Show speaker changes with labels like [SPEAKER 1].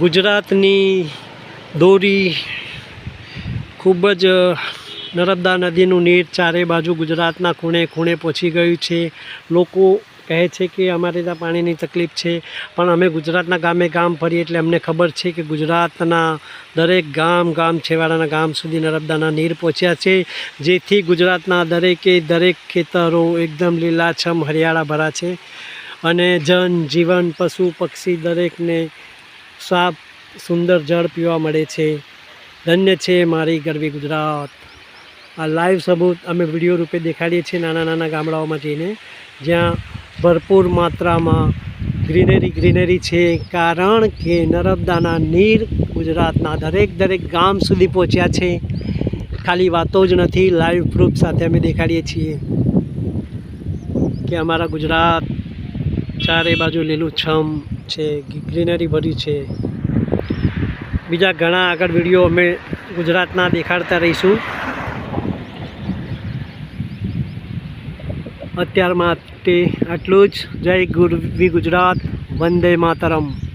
[SPEAKER 1] ગુજરાતની દોરી ખૂબ જ નર્મદા નદીનું નીર ચારે બાજુ ગુજરાતના ખૂણે ખૂણે પહોંચી ગયું છે. લોકો કહે છે કે અમારે ત્યાં પાણીની તકલીફ છે, પણ અમે ગુજરાતના ગામે ગામ ફરીએ એટલે અમને ખબર છે કે ગુજરાતના દરેક ગામ ગામ છેવાડાના ગામ સુધી નર્મદાના નીર પહોંચ્યા છે, જેથી ગુજરાતના દરેકે દરેક ખેતરો એકદમ લીલાછમ, હરિયાળા ભરા છે. અને જન જીવન પશુ, પક્ષી દરેકને સાફ સુંદર જળ પીવા મળે છે. ધન્ય છે મારી ગરવી ગુજરાત. આ લાઈવ સબૂત અમે વીડિયો રૂપે દેખાડીએ છીએ નાના નાના ગામડાઓમાં જઈને, જ્યાં ભરપૂર માત્રામાં ગ્રીનરી ગ્રીનરી છે, કારણ કે નર્મદાના નીર ગુજરાતના દરેક દરેક ગામ સુધી પહોંચ્યા છે. ખાલી વાતો જ નથી લાઈવ પ્રૂફ સાથે અમે દેખાડીએ છીએ કે અમારા ગુજરાત ચારે બાજુ લીલુંછમ છે ગ્રીનરી ભરી છે. બીજા ઘણા આગળ વીડિયો અમે ગુજરાતના દેખાડતા રહીશું. અત્યાર માટે આટલું જ. જય ગુરવી ગુજરાત, વંદે માતરમ.